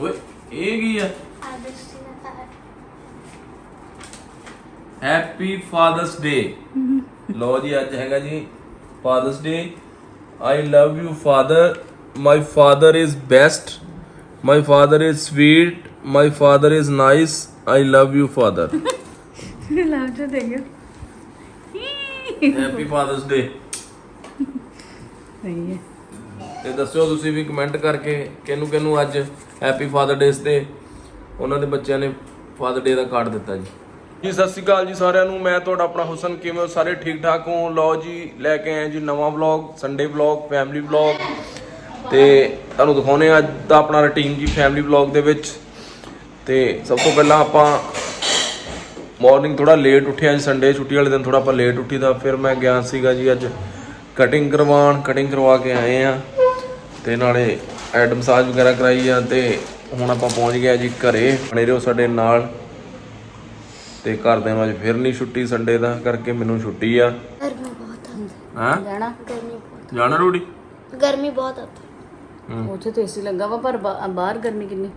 ਓਏ ਇਹ ਕੀ ਆ? ਹੈਪੀ ਫਾਦਰਸ ਡੇ ਲੋ ਜੀ ਅੱਜ ਹੈਗਾ ਜੀ father's day I love you father my father is best my father is sweet my father is nice I love you father love ਜੋ ਦੇਖਿਓ ਹੈਪੀ ਫਾਦਰਸ ਡੇ ਸਹੀ ਹੈ। ਤੇ ਦੱਸਿਓ ਤੁਸੀਂ ਵੀ ਕਮੈਂਟ ਕਰਕੇ ਕਿਹਨੂੰ ਕਿਹਨੂੰ ਅੱਜ ਹੈਪੀ ਫਾਦਰ ਡੇਸ ਤੇ ਉਹਨਾਂ ਦੇ ਬੱਚਿਆਂ ਨੇ ਫਾਦਰ ਡੇ ਦਾ ਕਾਰਡ ਦਿੱਤਾ ਜੀ। ਜੀ, ਸਤਿ ਸ਼੍ਰੀ ਅਕਾਲ ਜੀ ਸਾਰਿਆਂ ਨੂੰ। ਮੈਂ ਤੁਹਾਡਾ ਆਪਣਾ ਹੁਸਨ ਕਿਵੇਂ ਹੋ? ਸਾਰੇ ਠੀਕ ਠਾਕ ਹੋ? ਲਓ ਜੀ, ਲੈ ਕੇ ਆਏ ਜੀ ਨਵਾਂ vlog Sunday vlog family vlog ਤੇ ਤੁਹਾਨੂੰ ਦਿਖਾਉਨੇ ਆ ਅੱਜ ਦਾ ਆਪਣਾ ਰੁਟੀਨ ਜੀ ਫੈਮਿਲੀ ਵਲੌਗ ਦੇ ਵਿੱਚ। ਤੇ ਸਭ ਤੋਂ ਪਹਿਲਾਂ ਆਪਾਂ ਮਾਰਨਿੰਗ ਥੋੜਾ ਲੇਟ ਉੱਠਿਆ ਜੀ ਸੰਡੇ ਛੁੱਟੀ ਵਾਲੇ ਦਿਨ ਥੋੜਾ ਆਪਾਂ ਲੇਟ ਉੱਠੀ ਦਾ। ਫਿਰ ਮੈਂ ਗਿਆ ਸੀਗਾ ਜੀ ਅੱਜ ਕਟਿੰਗ ਕਰਵਾਉਣ ਕਟਿੰਗ ਕਰਵਾ ਕੇ ਆਏ ਆ ਤੇ ਨਾਲੇ ਐਡ ਮਸਾਜ ਵਗੈਰਾ ਕਰਾਈ ਆ ਤੇ ਹੁਣ ਆਪਾਂ ਪਹੁੰਚ ਗਏ ਜੀ ਘਰੇ। ਬਣੇ ਰਹੋ ਸਾਡੇ ਨਾਲ। ਤੇ ਘਰਦਿਆਂ ਨੂੰ ਅੱਜ ਫਿਰ ਨਹੀਂ ਛੁੱਟੀ ਸੰਡੇ ਦਾ ਕਰਕੇ ਮੈਨੂੰ ਛੁੱਟੀ ਆ। ਗਰਮੀ ਬਹੁਤ ਆਉਂਦੀ ਹਾਂ? ਜਾਣਾ? ਗਰਮੀ ਬਹੁਤ ਜਾਣਾ ਰੂੜੀ? ਗਰਮੀ ਬਹੁਤ ਆਉਂਦੀ ਉੱਥੇ। ਤੇ ਏਸੀ ਲੱਗਾ ਵਾ ਪਰ ਬਾਹਰ ਗਰਮੀ ਕਿੰਨੀ।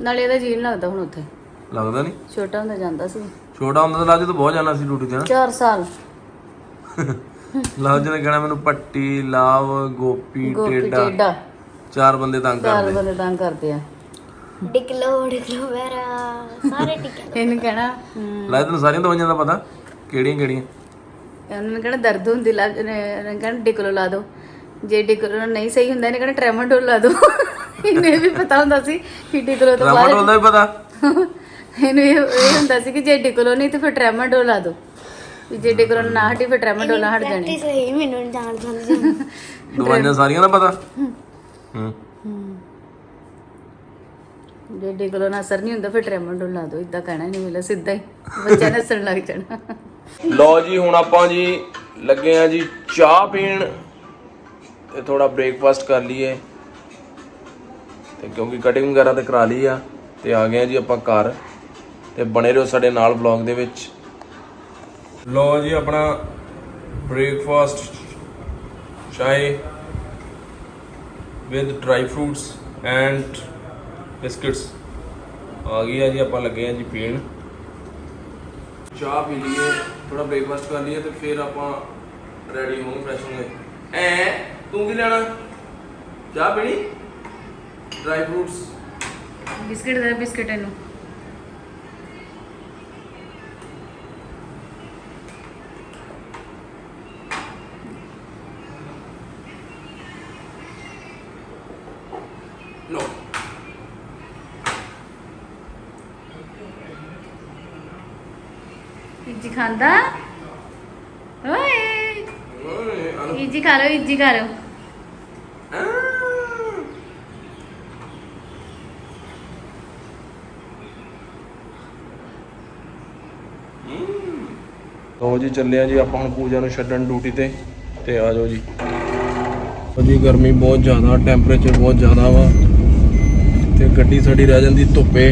ਨਾਲੇ ਇਹਦਾ ਜੀਣ ਲੱਗਦਾ ਹੁਣ ਉੱਥੇ। ਲੱਗਦਾ ਨਹੀਂ ਛੋਟਾ ਹੁੰਦਾ ਜਾਂਦਾ ਸੀ। ਛੋਟਾ ਹੁੰਦਾ ਤਾਂ ਲਾਜੇ ਤਾਂ ਬਹੁਤ ਜਾਣਾ ਸੀ ਡਿਊਟੀ ਤੇ ਨਾ 4 ਸਾਲ। ਲਾਜੇ ਨੇ ਕਹਿਣਾ ਮੈਨੂੰ ਪੱਟੀ ਲਾਵ ਗੋਪੀ ਗੋਪੀ ਟੇਡਾ। ਟੇਡਾ। ਚਾਰ ਬੰਦੇ ਤੰਗ ਚਾਰ ਕਰਦੇ। ਬੰਦੇ ਤੰਗ ਕਰਦੇ ਆ। ਡਿਕਲੋ ਡਿਕਲੋ ਮੇਰਾ ਸਾਰੇ ਟਿਕੇ ਇਹਨੂੰ ਕਹਿਣਾ ਹਮ, ਲਾਜੇ ਤੈਨੂੰ ਸਾਰੀਆਂ ਦਵਾਈਆਂ ਦਾ ਪਤਾ ਕਿਹੜੀਆਂ ਕਿਹੜੀਆਂ? ਉਹਨਾਂ ਨੇ ਕਹਿਣਾ ਦਰਦ ਹੁੰਦੀ ਲੱਗ ਇਹਨੇ ਕਹਿਣਾ ਡਿਕਲੋ ਲਾ ਦਿਓ ਜੇ ਡਿਕਲੋ ਨਹੀਂ ਸਹੀ ਹੁੰਦਾ ਇਹਨੇ ਕਹਿਣਾ ਟ੍ਰੈਮਾਡੋਲ ਲਾ ਦਿਓ ਇਹਨੂੰ ਇਹ ਵੀ ਪਤਾ ਹੁੰਦਾ ਸੀ ਕਿ ਡਿਕਲੋ ਤੋਂ ਬਾਅਦ ਟਮਾਟਰ ਦਾ ਵੀ ਪਤਾ। ਇਹਨੂੰ ਇਹ ਇਹ ਹੁੰਦਾ ਸੀ ਕਿ ਜੇ ਡਿਕਲੋ ਨਹੀਂ ਤੇ ਫਿਰ ਟ੍ਰੈਮਾਡੋਲ ਲਾ ਦਿਓ ਵੀ ਜੇ ਡਿਕਲੋ ਨਾ ਹਟੀ ਫਿਰ ਟ੍ਰੈਮਾਡੋਲ ਨਾਲ ਹਟ ਜਾਣੀ। ਪ੍ਰੈਕਟਿਸ ਹੋਈ ਮੈਨੂੰ ਨੀ ਜਾਣ ਜਾਂਦੀ ਦਵਾਈਆਂ ਸਾਰੀਆਂ ਦਾ ਪਤਾ? ਹੂੰ। ਜੇ ਡਿਕਲੋ ਨਾਲ ਅਸਰ ਨਹੀਂ ਹੁੰਦਾ ਫਿਰ ਟ੍ਰੈਮਾਡੋਲ ਲਾ ਦਿਓ ਇਦਾਂ ਕਹਿਣਾ ਨਹੀਂ ਮਿਲਿਆ ਸਿੱਧਾ ਹੀ। ਬੱਚਾ ਨਸਣ ਲੱਗ ਜਾਣਾ। ਲਓ ਜੀ ਹੁਣ ਆਪਾਂ ਜੀ ਲੱਗੇ ਆ ਜੀ ਚਾਹ ਪੀਣ ਤੇ ਥੋੜਾ ਬ੍ਰੇਕਫਾਸਟ ਕਰ ਲਈਏ। ਤੇ ਕਿਉਂਕਿ ਕਟਿੰਗ ਵਗੈਰਾ ਤੇ ਕਰਾ ਲਈ ਆ ਤੇ ਆ ਗਏ ਆ ਜੀ ਆਪਾਂ ਘਰ। ਤੇ ਬਣੇ ਰਹੋ ਸਾਡੇ ਨਾਲ ਵਲੌਗ ਦੇ ਵਿੱਚ। ਲਓ ਜੀ ਆਪਣਾ breakfast ਚਾय with dry fruits and biscuits ਆ ਗਈ ਆ ਜੀ, ਆਪਾਂ ਲੱਗੇ ਆ ਜੀ ਪੀਣ। ਚਾਹ ਪੀ ਲਈਏ ਥੋੜਾ ਬ੍ਰੇਕਫਾਸਟ ਕਰ ਲਈਏ ਤੇ ਫਿਰ ਆਪਾਂ ਰੈਡੀ ਹੋਵਾਂਗੇ ਫਰੈਸ਼ ਹੋਵਾਂਗੇ। ਐ, ਤੂੰ ਕੀ ਲੈਣਾ? ਚਾਹ ਪੀਣੀ? ਡਰਾਈ ਫਰੂਟਸ ਬਿਸਕਟ ਦੇ, ਬਿਸਕਟ ਇਹਨੂੰ ਲੋ ਇੱਜੀ ਖਾਂਦਾ? ਓਏ। ਇੱਜੀ ਖਾ ਲਓ ਇੱਜੀ ਖਾ ਲਓ। ਲੋ ਜੀ ਚੱਲੇ ਆ ਜੀ ਆਪਾਂ ਹੁਣ ਪੂਜਾ ਨੂੰ ਛੱਡਣ ਡਿਊਟੀ ਤੇ ਤੇ ਆ ਜਾਓ ਜੀ। ਜੀ ਗਰਮੀ ਬਹੁਤ ਜ਼ਿਆਦਾ ਟੈਂਪਰੇਚਰ ਬਹੁਤ ਜ਼ਿਆਦਾ ਵਾ। ਤੇ ਗੱਡੀ ਸਾਡੀ ਰਹਿ ਜਾਂਦੀ ਧੁੱਪੇ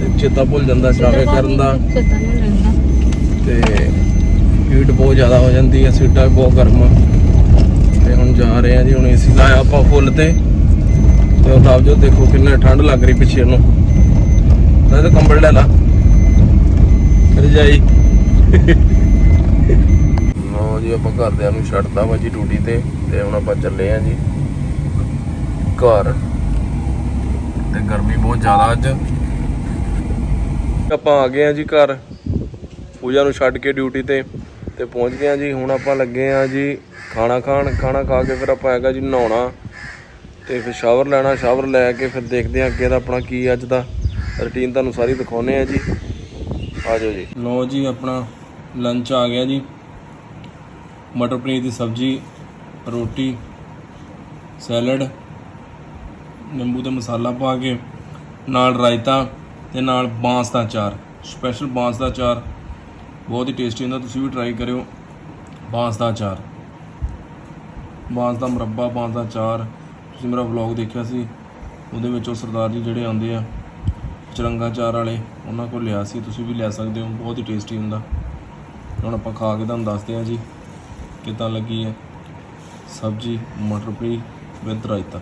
ਤੇ ਚੇਤਾ ਭੁੱਲ ਜਾਂਦਾ ਸਟਾਰਟ ਕਰਨ ਦਾ ਚੇਤਾ ਨਹੀਂ ਰਹਿੰਦਾ ਤੇ ਹੀਟ ਬਹੁਤ ਜ਼ਿਆਦਾ ਹੋ ਜਾਂਦੀ ਹੈ, ਸੀਟਾਂ ਬਹੁਤ ਗਰਮ ਤੇ ਹੁਣ ਜਾ ਰਹੇ ਆ ਜੀ, ਹੁਣ ਏਸੀ ਲਾਇਆ ਆਪਾਂ ਫੁੱਲ ਤੇ। ਤੇ ਉਹ ਤਾਂ ਜੋ, ਦੇਖੋ ਕਿੰਨਾ ਠੰਡ ਲੱਗ ਰਹੀ ਪਿੱਛੇ ਨੂੰ। ਮੈਂ ਤਾਂ ਕੰਬਲ ਲੈ ਲਾ। ਰਜਾਈ ਲੋ ਜੀ, ਆਪਾਂ ਘਰਦਿਆਂ ਨੂੰ ਛੱਡਤਾ ਵਾ ਜੀ ਡਿਊਟੀ ਤੇ ਤੇ ਹੁਣ ਆਪਾਂ ਚੱਲੇ ਆ ਜੀ ਘਰ। ਤੇ ਗਰਮੀ ਬਹੁਤ ਜ਼ਿਆਦਾ ਅੱਜ। ਆਪਾਂ ਆ ਗਏ ਆ ਜੀ ਘਰ। ਪੂਜਾ ਨੂੰ ਛੱਡ ਕੇ ਡਿਊਟੀ ਤੇ। ਤੇ ਪਹੁੰਚ ਗਏ ਆ ਜੀ, ਹੁਣ ਆਪਾਂ ਲੱਗੇ ਆ ਜੀ ਖਾਣਾ ਖਾਣ, ਖਾਣਾ ਖਾ ਕੇ ਫਿਰ ਆਪਾਂ ਹੈਗਾ ਜੀ ਨਹਾਉਣਾ ਤੇ ਫਿਰ ਸ਼ਾਵਰ ਲੈਣਾ ਸ਼ਾਵਰ ਲੈ ਕੇ ਫਿਰ ਦੇਖਦੇ ਆ ਅੱਗੇ ਦਾ ਆਪਣਾ ਕੀ ਅੱਜ ਦਾ ਰੁਟੀਨ ਤੁਹਾਨੂੰ ਸਾਰੀ ਦਿਖਾਉਨੇ ਆ ਜੀ। ਆ ਜਾਓ ਜੀ। ਲਓ ਜੀ, ਆਪਣਾ ਲੰਚ ਆ ਗਿਆ ਜੀ। ਮਟਰ ਪਨੀਰ ਦੀ ਸਬਜ਼ੀ, ਰੋਟੀ ਸੈਲਡ ਨਿੰਬੂ ਤੇ ਮਸਾਲਾ ਪਾ ਕੇ, ਨਾਲ ਰਾਇਤਾ ਤੇ ਨਾਲ ਬਾਂਸ ਦਾ ਅਚਾਰ ਸਪੈਸ਼ਲ ਬਾਂਸ ਦਾ ਅਚਾਰ ਬਹੁਤ ਹੀ ਟੇਸਟੀ ਹੁੰਦਾ, ਤੁਸੀਂ ਵੀ ਟਰਾਈ ਕਰਿਓ। ਬਾਂਸ ਦਾ ਅਚਾਰ। ਬਾਂਸ ਦਾ ਮੁਰੱਬਾ, ਬਾਂਸ ਦਾ ਅਚਾਰ। ਤੁਸੀਂ ਮੇਰਾ ਵਲੌਗ ਦੇਖਿਆ ਸੀ, ਉਹਦੇ ਵਿੱਚ ਉਹ ਸਰਦਾਰ ਜੀ ਜਿਹੜੇ ਆਉਂਦੇ ਆ, ਚਰੰਗਾ ਚਾਰ ਵਾਲੇ, ਉਹਨਾਂ ਕੋਲ ਲਿਆ ਸੀ, ਤੁਸੀਂ ਵੀ ਲੈ ਸਕਦੇ ਹੋ, ਬਹੁਤ ਹੀ ਟੇਸਟੀ ਹੁੰਦਾ। ਹੁਣ ਆਪਾਂ ਖਾ ਕੇ ਤੁਹਾਨੂੰ ਦੱਸਦੇ ਹਾਂ ਜੀ, ਕਿੱਦਾਂ ਲੱਗੀ ਹੈ ਸਬਜੀ ਮਟਰ ਪਨੀਰ ਵਿਦ ਰਾਇਤਾ।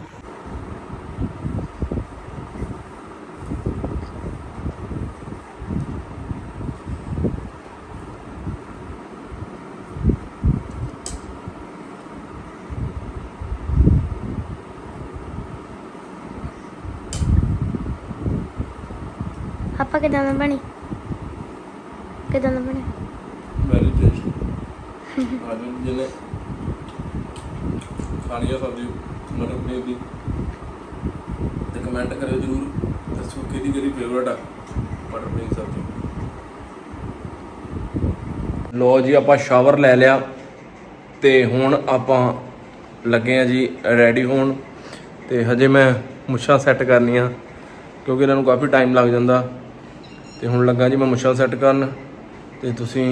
ਪਾਪਾ ਕਿਦਾਂ ਦਾ ਬਣੀ? ਕਿਦਾਂ ਦਾ ਬਣੀ? ਵੈਰੀ ਟੇਸਟੀ ਅੱਜ ਜਿਹਨੇ ਖਾਣੀ ਆ ਸਬਜ਼ੀ, ਮਟਰ ਪਨੀਰ ਦੀ। ਤੇ ਕਮੈਂਟ ਕਰਿਓ ਜਰੂਰ, ਦੱਸੋ ਕਿਹਦੀ ਕਿਹਦੀ ਫੇਵਰਟ ਆ ਮਟਰ ਪਨੀਰ ਸਬਜ਼ੀ। ਲੋ ਜੀ, ਆਪਾਂ ਸ਼ਾਵਰ ਲੈ ਲਿਆ। ਤੇ ਹੁਣ ਆਪਾਂ ਲੱਗੇ ਆ ਜੀ ਰੈਡੀ ਹੋਣ। ਤੇ ਹਜੇ ਮੈਂ ਮੁੱਛਾਂ ਸੈੱਟ ਕਰਨੀਆਂ, ਕਿਉਂਕਿ ਇਹਨਾਂ ਨੂੰ ਕਾਫੀ ਟਾਈਮ ਲੱਗ ਜਾਂਦਾ। ਤੇ ਹੁਣ ਲੱਗਾ ਜੀ ਮੈਂ ਮੁੱਛਾਂ ਸੈੱਟ ਕਰਨ ਤੇ ਤੁਸੀਂ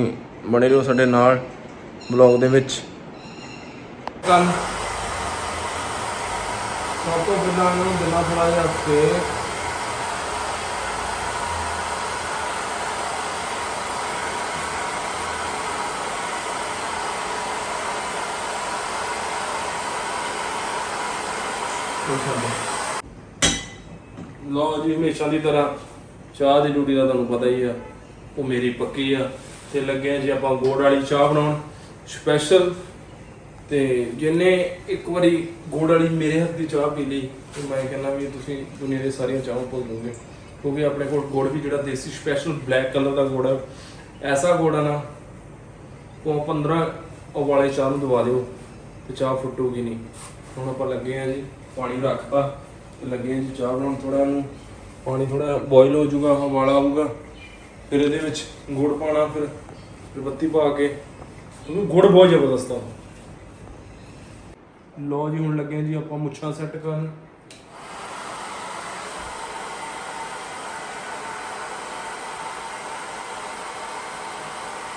ਬਣੇ ਰਹੋ ਸਾਡੇ ਨਾਲ ਬਲੌਗ ਦੇ ਵਿੱਚ। ਕੱਲ ਸਭ ਤੋਂ ਪਹਿਲਾਂ ਨੂੰ ਦਿਨਾਂ ਥੋੜਾ ਜਿਹਾ ਤੇ ਲਓ ਜੀ, ਹਮੇਸ਼ਾ ਦੀ ਤਰ੍ਹਾਂ। ਚਾਹ ਦੀ ਡਿਊਟੀ ਦਾ ਤੁਹਾਨੂੰ ਪਤਾ ਹੀ ਆ, ਉਹ ਮੇਰੀ ਪੱਕੀ ਆ। ਤੇ ਲੱਗੇ ਆ ਜੀ ਆਪਾਂ ਗੋੜ ਵਾਲੀ ਚਾਹ ਬਣਾਉਣ। ਸਪੈਸ਼ਲ ਤੇ ਜਿੰਨੇ ਇੱਕ ਵਾਰੀ ਗੋੜ ਵਾਲੀ ਮੇਰੇ ਹੱਥ ਦੀ ਚਾਹ ਪੀ ਲਈ, ਤੇ ਮੈਂ ਕਹਿੰਦਾ ਵੀ ਤੁਸੀਂ ਦੁਨੀਆ ਦੇ ਸਾਰੀਆਂ ਚਾਹਾਂ ਭੁੱਲ ਦੋਗੇ ਕਿਉਂਕਿ ਆਪਣੇ ਕੋਲ ਗੁੜ ਵੀ ਜਿਹੜਾ ਦੇਸੀ ਸਪੈਸ਼ਲ ਬਲੈਕ ਕਲਰ ਦਾ ਗੁੜ ਹੈ ਐਸਾ ਗੁੜ ਆ ਨਾ, ਉਹ 15 ਉਬਾਲੇ ਚਾਹ ਨੂੰ ਦਵਾ ਦਿਓ, ਤੇ ਚਾਹ ਫੁੱਟੂਗੀ ਨਹੀਂ। ਹੁਣ ਆਪਾਂ ਲੱਗੇ ਆ ਜੀ, ਪਾਣੀ ਰੱਖਤਾ ਲੱਗੇ ਆ ਜੀ ਚਾਹ ਬਣਾਉਣ ਥੋੜਾ ਨੂੰ ਪਾਣੀ ਥੋੜਾ ਬੋਇਲ ਹੋ ਜਾਊਗਾ ਉਬਾਲਾ ਆਊਗਾ। ਫਿਰ ਇਹਦੇ ਵਿੱਚ ਗੁੜ ਪਾਣਾ ਫਿਰ ਫਿਰ ਬੱਤੀ ਪਾ ਕੇ। ਉਹਨੂੰ ਗੁੜ ਬਹੁਤ ਜ਼ਬਰਦਸਤ ਆ। ਲੋ ਜੀ, ਹੁਣ ਲੱਗੇ ਜੀ ਆਪਾਂ ਮੁੱਛਾਂ ਸੈੱਟ ਕਰਨ।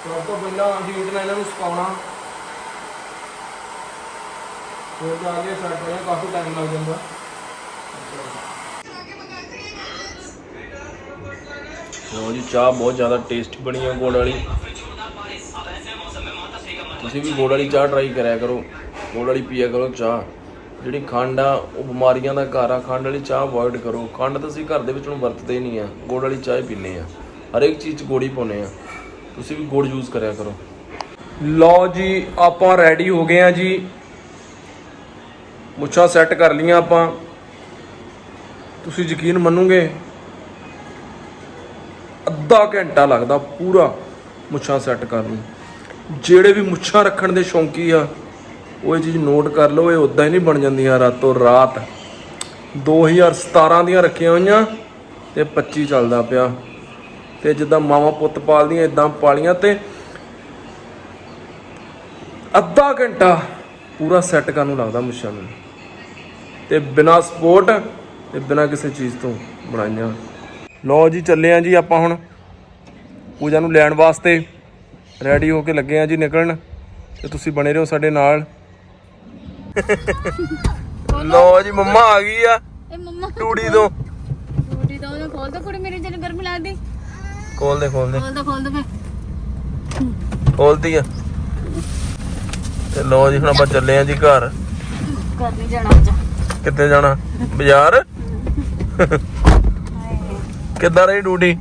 ਸਭ ਤੋਂ ਪਹਿਲਾਂ ਹੀਟ ਇਹਨਾਂ ਨੂੰ ਸੁਕਾਉਣਾ। ਫਿਰ ਜਾ ਕੇ ਸੈੱਟ ਹੋਇਆ, ਕਾਫੀ ਟਾਈਮ ਲੱਗ ਜਾਂਦਾ। ਲਓ ਜੀ, ਚਾਹ ਬਹੁਤ ਜ਼ਿਆਦਾ ਟੇਸਟੀ ਬਣੀ ਹੈ ਗੁੜ ਵਾਲੀ। ਤੁਸੀਂ ਵੀ ਗੁੜ ਵਾਲੀ ਚਾਹ ਟਰਾਈ ਕਰਿਆ ਕਰੋ। ਗੁੜ ਵਾਲੀ ਪੀਆ ਕਰੋ ਚਾਹ। ਜਿਹੜੀ ਖੰਡ ਆ, ਉਹ ਬਿਮਾਰੀਆਂ ਦਾ ਘਰ ਆ। ਖੰਡ ਵਾਲੀ ਚਾਹ ਅਵੋਇਡ ਕਰੋ। ਖੰਡ ਤਾਂ ਅਸੀਂ ਘਰ ਦੇ ਵਿੱਚ ਹੁਣ ਵਰਤਦੇ ਹੀ ਨਹੀਂ ਆ। ਗੁੜ ਵਾਲੀ ਚਾਹ ਹੀ ਪੀਂਦੇ ਆ। ਹਰੇਕ ਚੀਜ਼ 'ਚ ਗੁੜ ਹੀ ਪਾਉਂਦੇ ਆ। ਤੁਸੀਂ ਵੀ ਗੁੜ ਯੂਜ਼ ਕਰਿਆ ਕਰੋ। ਲਓ ਜੀ, ਆਪਾਂ ਰੈਡੀ ਹੋ ਗਏ ਆ ਜੀ। ਮੁੱਛਾਂ ਸੈੱਟ ਕਰ ਲੀਆਂ ਆਪਾਂ। ਤੁਸੀਂ ਯਕੀਨ ਮੰਨੋਗੇ? ਅੱਧਾ ਘੰਟਾ ਲੱਗਦਾ ਪੂਰਾ ਮੁੱਛਾਂ ਸੈੱਟ ਕਰਨ ਨੂੰ। ਜਿਹੜੇ ਵੀ ਮੁੱਛਾਂ ਰੱਖਣ ਦੇ ਸ਼ੌਂਕੀ ਆ, ਉਹ ਇਹ ਚੀਜ਼ ਨੋਟ ਕਰ ਲਓ, ਇਹ ਉਦਾਂ ਹੀ ਨਹੀਂ ਬਣ ਜਾਂਦੀਆਂ ਰਾਤੋਂ ਰਾਤ। 2017 ਦੀਆਂ ਰੱਖੀਆਂ ਹੋਈਆਂ ਤੇ 25 ਚੱਲਦਾ ਪਿਆ। ਤੇ ਜਿੱਦਾਂ ਮਾਵਾਂ ਪੁੱਤ ਪਾਲਦੀਆਂ ਇਦਾਂ ਪਾਲੀਆਂ ਤੇ ਅੱਧਾ ਘੰਟਾ ਪੂਰਾ ਸੈੱਟ ਕਰਨ ਨੂੰ ਲੱਗਦਾ ਮੁੱਛਾਂ ਨੂੰ। ਤੇ ਬਿਨਾ ਸਪੋਰਟ ਤੇ ਬਿਨਾ ਕਿਸੇ ਚੀਜ਼ ਤੋਂ ਬਣਾਈਆਂ। ਲਓ ਜੀ ਚੱਲੇ ਆ ਜੀ ਆਪਾਂ ਹੁਣ। ਪੂਜਾ ਨੂੰ ਲੈਣ ਵਾਸਤੇ। ਰੈਡੀ ਹੋ ਕੇ ਲੱਗੇ ਆ ਜੀ ਨਿਕਲਣ। ਤੇ ਤੁਸੀਂ ਬਣੇ ਰਹੋ ਸਾਡੇ ਨਾਲ। ਲਓ ਜੀ ਮੰਮਾ ਆ ਗਈ ਆ। ਇਹ ਮੰਮਾ। ਟੂੜੀ ਤੋਂ। ਰੋਟੀ ਤਾਂ ਉਹਨੇ ਖੋਲ ਦੋ ਕੁੜੀ ਮੇਰੀ ਜਿਹਨੂੰ ਗਰਮੀ ਲੱਗਦੀ। ਖੋਲ ਦੇ ਖੋਲ ਦੇ। ਖੋਲ ਦੋ ਖੋਲ ਦੋ ਫੇ ਖੋਲਦੀ ਆ। ਤੇ ਲਓ ਜੀ ਹੁਣ ਆਪਾਂ ਚੱਲੇ ਆ ਜੀ ਘਰ। ਘਰ ਨਹੀਂ ਜਾਣਾ ਅੱਜ। ਕਿੱਥੇ ਜਾਣਾ? ਬਾਜ਼ਾਰ? ਕਿੱਦਾਂ ਰਹੀ ਡਿਊਟੀ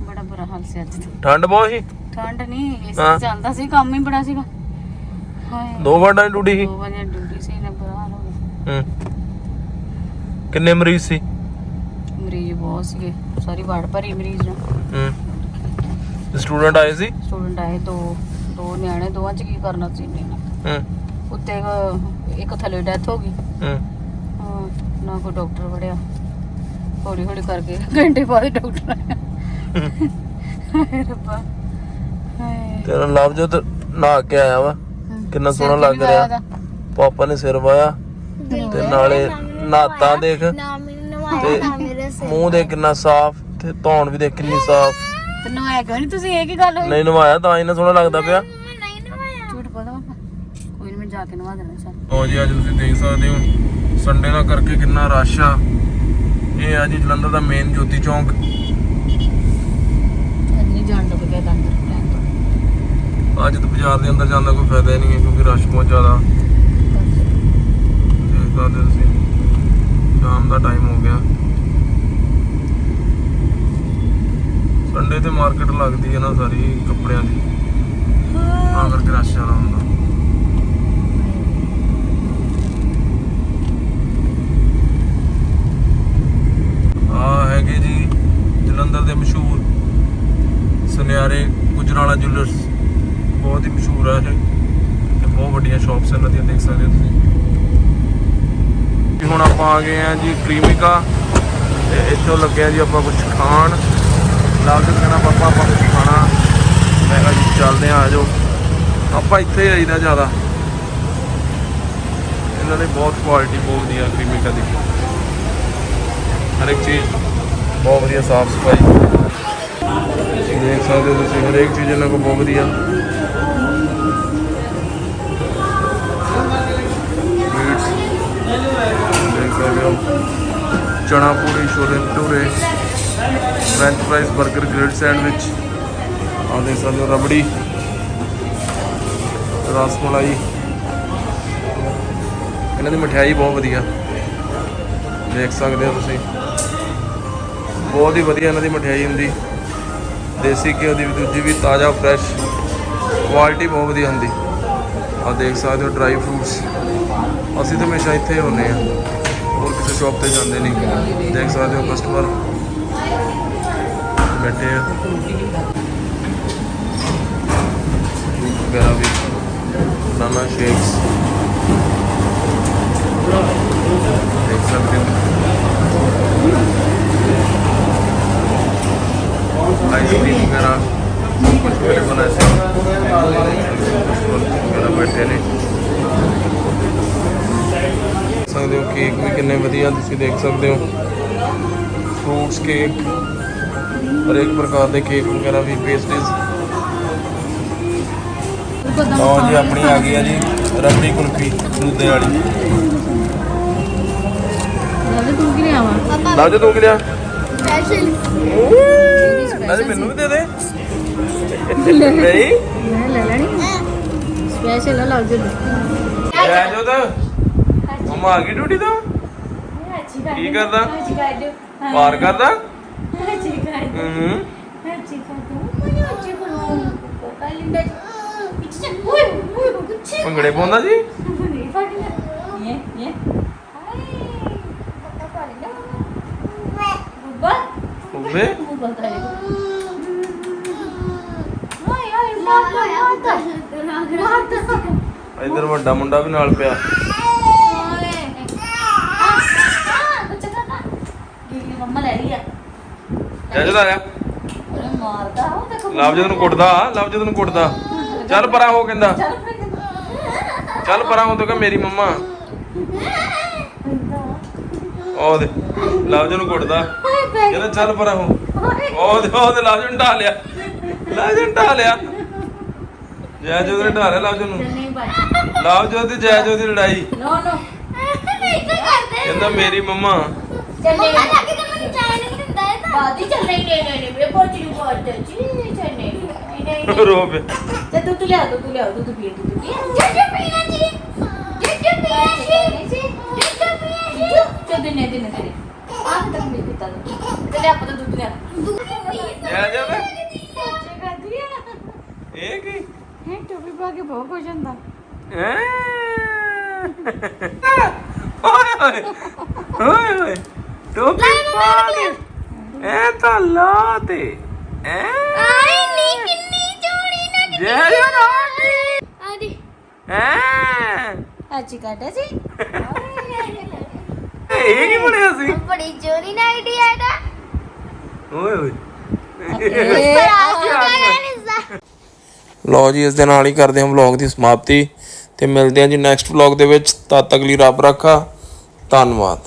ਬੜਾ ਬੁਰਾ ਹਾਲ ਸੀ ਅੱਜ ਤਾਂ। ਠੰਡ ਬਹੁਤ ਸੀ? ਠੰਡ ਨਹੀਂ ਹਾਂ। ਏਸੀ ਚੱਲਦਾ ਸੀ ਕੰਮ ਹੀ ਬੜਾ ਸੀਗਾ। ਹਾਏ। ਦੋ ਘੰਟਿਆਂ ਦੀ ਡਿਊਟੀ ਸੀ? 2 ਵਜੇ ਡਿਊਟੀ ਸੀ ਨਾ ਬੁਰਾ ਹਾਲ ਹੋ ਗਿਆ। ਹੂੰ। ਕਿੰਨੇ ਮਰੀਜ਼ ਸੀ? ਮਰੀਜ਼ ਬਹੁਤ ਸੀਗੇ। ਸਾਰੀ ਵਾਰਡ ਭਰੀ ਮਰੀਜ਼ ਨਾਲ ਹੂੰ। ਸਟੂਡੈਂਟ ਆਏ ਸੀ? ਸਟੂਡੈਂਟ ਆਏ ਦੋ ਦੋ ਨਿਆਣੇ ਦੋਵਾਂ ਚ ਕੀ ਕਰਨਾ ਸੀ ਇਹਨੇ ਹੂੰ। ਉੱਤੇ ਇੱਕ- ਇੱਕ ਥੱਲੇ ਡੈਥ ਹੋ ਗਈ। ਹੂੰ। ਹਾਂ, ਨਾ ਕੋਈ ਡਾਕਟਰ ਵੜਿਆ। ਹੌਲੀ ਹੌਲੀ ਕਰਕੇ ਘੰਟੇ ਬਾਅਦ ਡਾਕਟਰ ਆਇਆ। ਹਾਏ ਰੱਬਾ। ਹਾਏ। ਤੇਰਾ ਲਵਜੋਤ ਨਹਾ ਕੇ ਆਇਆ ਵਾ। ਕਿੰਨਾ ਸੋਹਣਾ ਲੱਗ ਰਿਹਾ। ਪਾਪਾ ਨੇ ਸਿਰ ਵਾਇਆ। ਤੇ ਨਾਲੇ ਨਾਤਾ ਦੇਖ। ਨਾ ਮੈਨੂੰ ਨਵਾਇਆ ਨਾ ਮੇਰੇ ਸਿਰ ਮੂੰਹ ਦੇ ਕਿੰਨਾ ਸਾਫ਼ ਤੇ ਧੌਣ ਵੀ ਦੇਖ ਕਿੰਨੀ ਸਾਫ਼। ਤੇ ਨਵਾਇਆ ਕਿਉਂ ਨਹੀਂ ਤੁਸੀਂ? ਇਹ ਕੀ ਗੱਲ ਹੋਈ? ਨਹੀਂ ਨਵਾਇਆ ਤਾਂ ਇੰਨਾ ਸੋਹਣਾ ਲੱਗਦਾ ਪਿਆ। ਮੈਂ ਨਹੀਂ ਨਵਾਇਆ। ਝੂਠ ਬੋਲਦਾ ਪਾਪਾ। ਕੋਈ ਨਹੀਂ ਮੈਂ ਜਾ ਕੇ ਨਵਾ ਦੇਣਾ ਸਰ ਲਓ ਜੀ ਅੱਜ ਤੁਸੀਂ ਦੇਖ ਸਕਦੇ ਹੋ। ਸੰਡੇ ਦਾ ਕਰਕੇ ਕਿੰਨਾ ਰਸ਼ ਆ। ਇਹ ਆ ਜੀ ਜਲੰਧਰ ਦਾ ਮੇਨ ਜੋਤੀ ਚੌਂਕ। ਅੱਜ ਨਹੀਂ ਜਾਣ ਪਲਾਨ ਤੋਂ। ਅੱਜ ਤਾਂ ਬਾਜ਼ਾਰ ਦੇ ਅੰਦਰ ਜਾਣ ਦਾ ਕੋਈ ਫਾਇਦਾ ਹੀ ਨਹੀਂ ਹੈ ਕਿਉਂਕਿ ਰਸ਼ ਬਹੁਤ ਜ਼ਿਆਦਾ। ਹੋ ਤੁਸੀਂ ਸ਼ਾਮ ਦਾ ਟਾਈਮ ਹੋ ਗਿਆ। ਸੰਡੇ ਤੇ ਮਾਰਕੀਟ ਲੱਗਦੀ ਹੈ ਨਾ ਸਾਰੀ ਕੱਪੜਿਆਂ ਦੀ। ਤਾਂ ਕਰਕੇ ਰਸ਼ ਜ਼ਿਆਦਾ ਹੁੰਦਾ। ਹੈਗੇ ਜੀ ਜਲੰਧਰ ਦੇ ਮਸ਼ਹੂਰ ਸੁਨਿਆਰੇ ਗੁਜਰਾਲਾ ਜੁਲਰਸ ਬਹੁਤ ਹੀ ਮਸ਼ਹੂਰ ਆ ਇਹ ਤੇ ਬਹੁਤ ਵੱਡੀਆਂ ਸ਼ਾਪਸ ਇਹਨਾਂ ਦੀਆਂ, ਦੇਖ ਸਕਦੇ ਹੋ ਤੁਸੀਂ। ਹੁਣ ਆਪਾਂ ਆ ਗਏ ਆ ਜੀ ਕ੍ਰੀਮਿਕਾ ਤੇ ਇੱਥੋਂ ਲੱਗਿਆ ਜੀ ਆਪਾਂ ਕੁਝ ਖਾਣ। ਲਾਲ ਦੇ ਕਹਿਣਾ ਪਾਪਾ, ਆਪਾਂ ਕੁਝ ਖਾਣਾ। ਮੈਂ ਕਿਹਾ ਜੀ ਚੱਲਦੇ ਆ ਆਜੋ ਆਪਾਂ ਇੱਥੇ ਹੀ ਰਹੀਦਾ ਜ਼ਿਆਦਾ। ਇਹਨਾਂ ਦੀ ਬਹੁਤ ਕੁਆਲਿਟੀ ਬਹੁਤ ਵਧੀਆ ਕ੍ਰੀਮਿਕਾ ਦੀ ਹਰ ਇੱਕ ਚੀਜ਼। ਬਹੁਤ ਵਧੀਆ, ਸਾਫ਼ ਸਫ਼ਾਈ। ਤੁਸੀਂ ਦੇਖ ਸਕਦੇ ਹੋ ਤੁਸੀਂ, ਹਰੇਕ ਚੀਜ਼ ਇਹਨਾਂ ਕੋਲ ਬਹੁਤ ਵਧੀਆ। ਮੀਟਸ ਦੇਖ ਸਕਦੇ ਹੋ। ਚਣਾ ਪੂਰੀ, ਛੋਲੇ ਭਟੂਰੇ। ਫ੍ਰੈਂਚ ਫ੍ਰਾਈਜ਼ 버ਗਰ ਗ੍ਰਿਲਡ ਸੈਂਡਵਿਚ ਆਹ ਦੇਖ ਸਕਦੇ ਹੋ, ਰਬੜੀ। ਰਸ ਮਲਾਈ ਇਹਨਾਂ ਦੀ ਮਠਿਆਈ ਬਹੁਤ ਵਧੀਆ। ਦੇਖ ਸਕਦੇ ਹੋ ਤੁਸੀਂ। ਬਹੁਤ ਹੀ ਵਧੀਆ ਇਹਨਾਂ ਦੀ ਮਠਿਆਈ ਹੁੰਦੀ। ਦੇਸੀ ਘਿਓ ਦੀ ਵੀ ਦੂਜੀ ਵੀ ਤਾਜ਼ਾ ਫਰੈਸ਼ ਕੁਆਲਿਟੀ ਬਹੁਤ ਵਧੀਆ ਹੁੰਦੀ। ਆ ਦੇਖ ਸਕਦੇ ਹੋ ਡਰਾਈ ਫਰੂਟਸ ਅਸੀਂ ਤਾਂ ਹਮੇਸ਼ਾ ਇੱਥੇ ਹੀ ਹੁੰਨੇ ਆ ਹੋਰ ਕਿਸੇ ਸ਼ਾਪ ਤੇ ਜਾਂਦੇ ਨਹੀਂ। ਦੇਖ ਸਕਦੇ ਹੋ ਕਸਟਮਰ ਬੈਠੇ ਆ। ਵਗੈਰਾ ਵੀ ਨਾਨਾ ਸ਼ੇਕਸ ਦੇਖ ਸਕਦੇ ਹੋ ਆਈਸਕ੍ਰੀਮ ਵਗੈਰਾ ਬੈਠੇ ਨੇ ਸਕਦੇ ਹੋ ਕੇਕ ਵੀ ਕਿੰਨੇ ਵਧੀਆ ਤੁਸੀਂ ਦੇਖ ਸਕਦੇ ਹੋ। ਫਰੂਟਸ ਕੇਕ ਹਰੇਕ ਪ੍ਰਕਾਰ ਦੇ ਕੇਕ ਵਗੈਰਾ ਵੀ ਪੇਸਟਰੀਜ਼ ਲਓ ਜੀ ਆਪਣੀ ਆ ਗਈ ਆ ਜੀ ਰਬੜੀ ਕੁਲਫੀ ਦੁੱਧੇ ਵਾਲੀ। ਜਦ ਤੂੰ ਕਿ ਲਿਆਵਾਂ ਲਓ ਜੀ ਤੂੰ ਕੀ ਲਿਆ ਸਪੈਸ਼ਲ ਮੈਨੂੰ ਵੀ ਦੇ ਦੇ। ਨਹੀਂ? ਮੈਂ ਲੈ ਲੈਣੀ ਸਪੈਸ਼ਲ ਲੱਗ ਜੂ ਜੈ ਜੋਤ ਮਮਾ ਆ ਗਈ ਡਿਊਟੀ ਤੋਂ? ਕੀ ਕਰਦਾ? ਪਾਰ ਕਰਦਾ? ਹੂੰ। ਭੰਗੜੇ ਪਾਉਂਦਾ ਜੀ? ਉੱਬੇ ਇਧਰ ਵੱਡਾ ਮੁੰਡਾ ਵੀ ਨਾਲ ਪਿਆ। ਮੰਮਾ ਆ ਜੈ ਜੋਤ ਨੂੰ ਕੁੱਟਦਾ, ਲਵਜੋਤ ਨੂੰ ਕੁੱਟਦਾ। ਚੱਲ ਪਰਾਂ ਹੋ ਕਹਿੰਦਾ। ਚੱਲ ਪਰਾਂ ਹੋ ਤੂੰ ਕਹ ਮੇਰੀ ਮੰਮਾ। ਉਹ ਦੇ, ਲਵਜੋਤ ਨੂੰ ਕੁੱਟਦਾ। ਕਹਿੰਦਾ ਚੱਲ ਪਰਾਂ ਹੋ। ਉਹ ਦੇ ਉਹ ਦੇ, ਲਵਜੋਤ ਨੂੰ ਢਾ ਲਿਆ। ਲਵਜੋਤ ਨੂੰ ਢਾ ਲਿਆ। ਜੈ ਜੋਤ ਨੇ ਢਾ ਲਿਆ ਲਵਜੋਤ ਨੂੰ। ਨਹੀਂ ਬਾਈ ਲਵਜੋਤ ਤੇ ਜੈ ਜੋਤ ਦੀ ਲੜਾਈ। ਨੋ ਨੋ ਕਹਿੰਦਾ ਮੇਰੀ ਮੰਮਾ। ਚੱਲੇ ਚੱਲੇ ਬਾਦੀ ਚੱਲੇ ਨਹੀਂ ਨਹੀਂ ਨਹੀਂ ਮੇਰੇ ਕੋਲ ਚੀਜ਼ ਬਹੁਤ ਜੀ ਚੱਲੇ ਨਹੀਂ। ਨਹੀਂ ਰੋ ਪਿਆ ਤੇ ਦੁੱਧ ਲਿਆ ਦੁੱਧ ਲਿਆ ਦੁੱਧ ਪੀ ਦੁੱਧ ਪੀ। ਚੋ ਦਿਨੇ ਦਿਨੇ ਤੇਰੇ। ਆਹ ਤੱਕ ਮਿਲ ਦਿੱਤਾ ਤੇ ਲੈ ਆਪਾਂ ਦੁੱਧ ਲਿਆ। ਜੈ ਜੋਤ। ਇਹ ਕੀ? ਪਾ ਕੇ ਬਹੁਤ ਖੁਸ਼ ਹੁੰਦਾ? ਓਏ ਹੋਏ ਓਏ ਹੋਏ ਟੋਪੀ ਪਾ ਕੇ। ਇਹ ਤਾਂ ਲਾ ਤੇ। ਐ। ਜੈ ਜੋਤ ਐ। ਅੱਛੀ ਕਾਟਾ ਸੀ ਇਹ ਕੀ ਬਣਿਆ ਸੀ। ਬੜੀ ਚੋਰੀ ਨਾ ਆਈਡੀਆ ਦਾ ਓਏ ਓਏ। ਪਰ ਲਓ ਜੀ, ਇਸ ਦੇ ਨਾਲ ਹੀ ਕਰਦੇ ਹਾਂ ਵਲੌਗ ਦੀ ਸਮਾਪਤੀ ਤੇ ਮਿਲਦੇ ਹਾਂ ਜੀ ਨੈਕਸਟ ਵਲੌਗ ਦੇ ਵਿੱਚ। ਤਦ ਤੱਕ ਲਈ ਰੱਬ ਰੱਖਾ। ਧੰਨਵਾਦ।